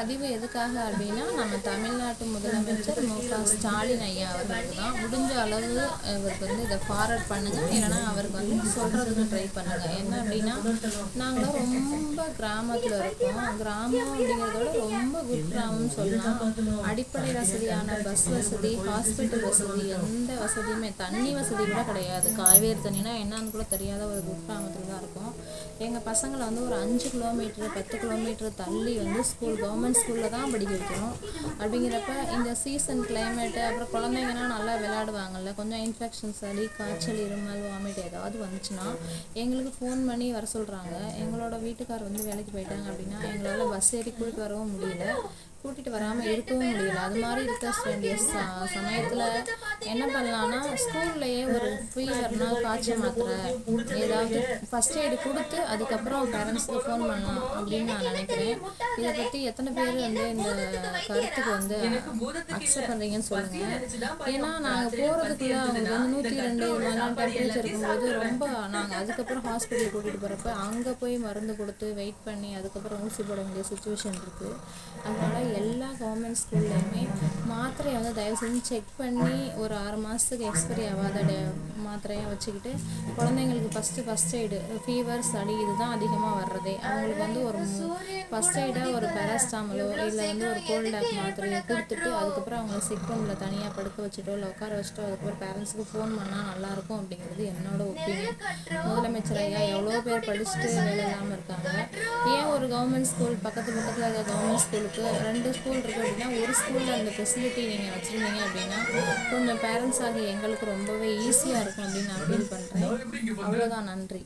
பதிவு எதுக்காக அப்படின்னா நம்ம தமிழ்நாட்டு முதலமைச்சர் மு க. ஸ்டாலின் ஐயா அவர்களுக்கு தான். முடிஞ்ச அளவு இவருக்கு வந்து இதை ஃபார்வர்ட் பண்ணுங்க. இல்லைன்னா அவருக்கு வந்து சொல்றதுக்கு ட்ரை பண்ணுங்க. என்ன அப்படின்னா நாங்கள் ரொம்ப கிராமத்தில் இருக்கோம். கிராமம் அப்படிங்கிறத விட ரொம்ப குக்கிராமம்னு சொல்லலாம். அடிப்படை வசதியான பஸ் வசதி ஹாஸ்பிட்டல் வசதி எந்த வசதியுமே தண்ணி வசதி கூட கிடையாது. காவேரி தண்ணினா என்னன்னு கூட தெரியாத ஒரு குக்கிராமத்தில் தான் இருக்கும். எங்கள் பசங்களை வந்து ஒரு அஞ்சு கிலோமீட்டர் பத்து கிலோமீட்டர் தள்ளி வந்து ஸ்கூல் கவர்மெண்ட் ஸ்கூலில் தான் படிக்க வைக்கிறோம் அப்படிங்கிறப்ப இந்த சீசன் கிளைமேட்டு அப்புறம் குழந்தைங்கன்னா நல்லா விளையாடுவாங்கல்ல. கொஞ்சம் இன்ஃபெக்ஷன் சளி காய்ச்சல் இருமல் வாமிட் ஏதாவது வந்துச்சுன்னா எங்களுக்கு ஃபோன் பண்ணி வர சொல்கிறாங்க எங்களோட வீட்டுக்கார் வந்து வேலைக்கு போயிட்டாங்க அப்படின்னா எங்களால் பஸ் ஏறி கூட்டிட்டு வரவும் முடியல. கூட்டிகிட்டு வராமல் இருக்கவும் முடியல. அது மாதிரி இருக்க வேண்டிய ச சமயத்தில் என்ன பண்ணலான்னா ஸ்கூல்லையே ஒரு ஃபீவர்னா காய்ச்சல் மாத்திரை ஏதாவது ஃபஸ்ட் எய்டு கொடுத்து அதுக்கப்புறம் பேரண்ட்ஸ்க்கு ஃபோன் பண்ணலாம் அப்படின்னு நான் நினைக்கிறேன். இதை பற்றி எத்தனை பேர் வந்து இந்த கருத்துக்கு வந்து அக்செப்ட் பண்ணுறீங்கன்னு சொல்லுங்கள் ஏன்னா நாங்கள் போகிறதுக்குள்ள அவங்களுக்கு வந்து நூற்றி ரெண்டு இது மாதிரிலாம் டெம்பரேச்சர் இருக்கும்போது ரொம்ப நாங்கள் அதுக்கப்புறம் ஹாஸ்பிட்டல் கூட்டிகிட்டு போகிறப்ப அங்கே போய் மருந்து கொடுத்து வெயிட் பண்ணி அதுக்கப்புறம் ஊசி போட வேண்டிய சுச்சுவேஷன் இருக்குது அதனால் எல்லா கவர்மெண்ட் ஸ்கூல்லையுமே மாத்திரையை வந்து தயவு செஞ்சு செக் பண்ணி ஒரு ஒரு ஆறு மாதத்துக்கு எக்ஸ்பைரி ஆகாத டே மாத்திரையாக வச்சுக்கிட்டு குழந்தைங்களுக்கு ஃபஸ்ட்டு ஃபஸ்ட் எய்டு ஃபீவர் சளி இதுதான் அதிகமாக வர்றதே. அவங்களுக்கு வந்து ஒரு ஃபஸ்ட் எய்டாக ஒரு பேராஸ்டாமலோ இல்லை வந்து ஒரு கோல்டாக் மாத்திரையோ கொடுத்துட்டு அதுக்கப்புறம் அவங்கள சிக் ரூமில் தனியாக படுக்க வச்சுட்டோ இல்லை உட்கார வச்சுட்டோ அதுக்கப்புறம் பேரண்ட்ஸுக்கு ஃபோன் பண்ணால் நல்லாயிருக்கும் அப்படிங்கிறது என்னோட ஒப்பீனியன் முதலமைச்சர் ஐயா எவ்வளோ பேர் படிச்சுட்டு வேலை இல்லாமல் இருக்காங்க. ஏன் ஒரு கவர்மெண்ட் ஸ்கூல் பக்கத்து பக்கத்தில் இருக்க கவர்மெண்ட் ஸ்கூலுக்கு ரெண்டு ஸ்கூல் இருக்குது அப்படின்னா ஒரு ஸ்கூலில் அந்த ஃபெசிலிட்டி நீங்கள் வச்சுருந்தீங்க அப்படின்னா கொஞ்சம் பேரண்ட்ஸ் ஆகிய எங்களுக்கு ரொம்பவே ஈஸியாக இருக்கும் அப்படின்னு நான் ஃபீல் பண்ணுறேன் அவ்வளோதான் நன்றி.